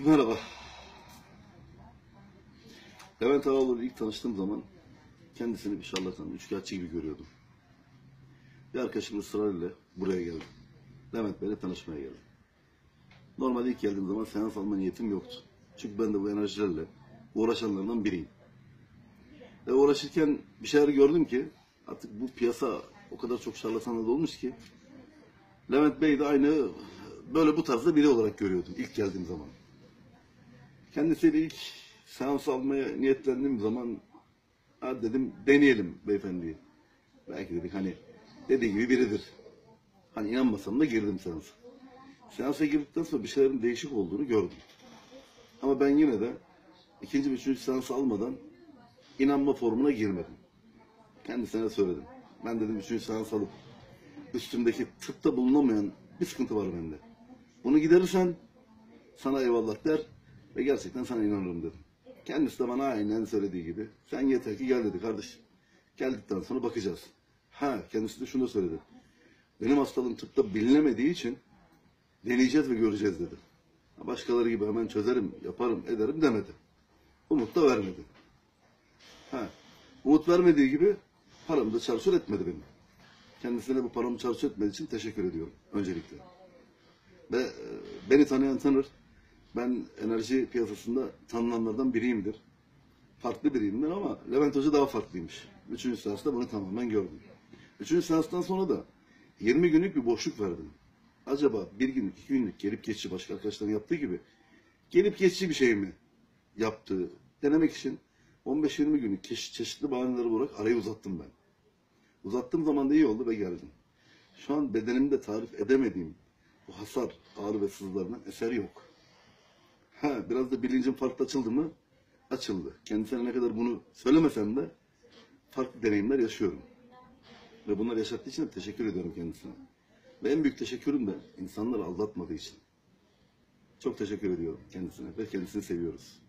Merhaba. Levent Ağaoğlu ilk tanıştığım zaman kendisini bir şarlatan, üçkağıtçı gibi görüyordum. Bir arkadaşım ısrarıyla buraya geldim. Levent Bey'le tanışmaya geldim. Normalde ilk geldiğim zaman seans alma niyetim yoktu. Çünkü ben de bu enerjilerle uğraşanlardan biriyim. Ve uğraşırken bir şeyler gördüm ki artık bu piyasa o kadar çok şarlatanla dolmuş ki Levent Bey de aynı böyle bu tarzda biri olarak görüyordum ilk geldiğim zaman. Kendisiyle ilk seans almaya niyetlendiğim zaman ha dedim deneyelim beyefendiyi. Belki dedik hani dediği gibi biridir. Hani inanmasam da girdim seansa. Seansa girdikten sonra bir şeylerin değişik olduğunu gördüm. Ama ben yine de ikinci ve üçüncü seans almadan inanma formuna girmedim. Kendisine söyledim. Ben dedim üçüncü seans alıp üstümdeki tıpta bulunamayan bir sıkıntı var bende. Bunu giderirsen sana eyvallah der ve gerçekten sana inanırım dedim. Kendisi de bana aynen söylediği gibi. Sen yeter ki gel dedi kardeşim. Geldikten sonra bakacağız. Ha kendisi de şunu da söyledi. Benim hastalığım tıpta bilinemediği için deneyeceğiz ve göreceğiz dedi. Başkaları gibi hemen çözerim, yaparım, ederim demedi. Umut da vermedi. Ha, umut vermediği gibi paramı da çarçur etmedi benim. Kendisine bu paramı çarçur etmediği için teşekkür ediyorum öncelikle. Ve e, beni tanıyan tanır. Ben enerji piyasasında tanınanlardan biriyimdir. Farklı biriyimdir ama Levent Hoca daha farklıymış. Üçüncü seansta bunu tamamen gördüm. Üçüncü seanstan sonra da 20 günlük bir boşluk verdim. Acaba bir günlük, iki günlük gelip geçici başka arkadaşların yaptığı gibi gelip geçici bir şey mi yaptığı denemek için 15-20 günlük çeşit- çeşitli bahaneler olarak arayı uzattım ben. Uzattığım zaman da iyi oldu ve geldim. Şu an bedenimde tarif edemediğim bu hasar, ağrı ve sızılarının eseri yok. Biraz da bilincim farklı açıldı mı? Açıldı. Kendisine ne kadar bunu söylemesem de farklı deneyimler yaşıyorum. Ve bunları yaşattığı için de teşekkür ediyorum kendisine. Ve en büyük teşekkürüm de insanları aldatmadığı için. Çok teşekkür ediyorum kendisine ve kendisini seviyoruz.